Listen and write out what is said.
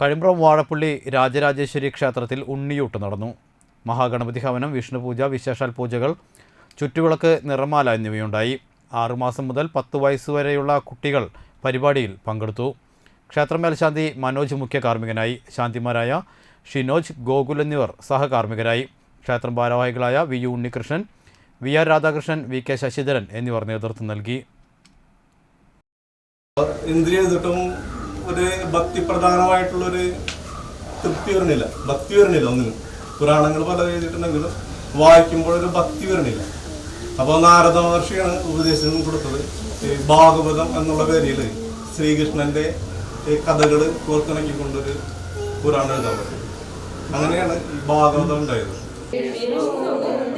കഴിമ്പ്രം വാഴപ്പള്ളി രാജരാജേശ്വരി ക്ഷേത്രത്തിൽ ഉണ്ണിയൂട്ട് നടന്നു. മഹാഗണപതി ഹവനം വിഷ്ണുപൂജ വിശേഷാൽ പൂജകൾ ചുറ്റുവിളക്ക് നിറമാല എന്നിവയുണ്ടായി. ആറുമാസം മുതൽ പത്ത് വയസ്സുവരെയുള്ള കുട്ടികൾ പരിപാടിയിൽ പങ്കെടുത്തു. ക്ഷേത്രമേൽശാന്തി മനോജ് മുഖ്യ കാർമ്മികനായി. ശാന്തിമാരായ ഷിനോജ് ഗോകുൽ എന്നിവർ സഹകാർമ്മികരായി. ക്ഷേത്രം ഭാരവാഹികളായ V U Unnikrishnan V R Radhakrishnan V K Sasidharan എന്നിവർ നേതൃത്വം നൽകി. ഇന്ദ്രിയ ഒരു ഭക്തി പ്രധാനമായിട്ടുള്ളൊരു തൃപ്തി വരണില്ല ഭക്തി വരണില്ല ഒന്നിനും. പുരാണങ്ങൾ പല എഴുതിയിട്ടുണ്ടെങ്കിലും വായിക്കുമ്പോൾ ഒരു ഭക്തി വരണില്ല അപ്പോൾ നാരദ മഹർഷിയാണ് ഉപദേശം കൊടുത്തത്. ഈ ഭാഗവതം എന്നുള്ള പേരിൽ ശ്രീകൃഷ്ണന്റെ കഥകൾ കോർത്തിണക്കിക്കൊണ്ടൊരു പുരാണം എഴുതാൻ പറ്റും. അങ്ങനെയാണ് ഈ ഭാഗവതം ഉണ്ടായത് ും.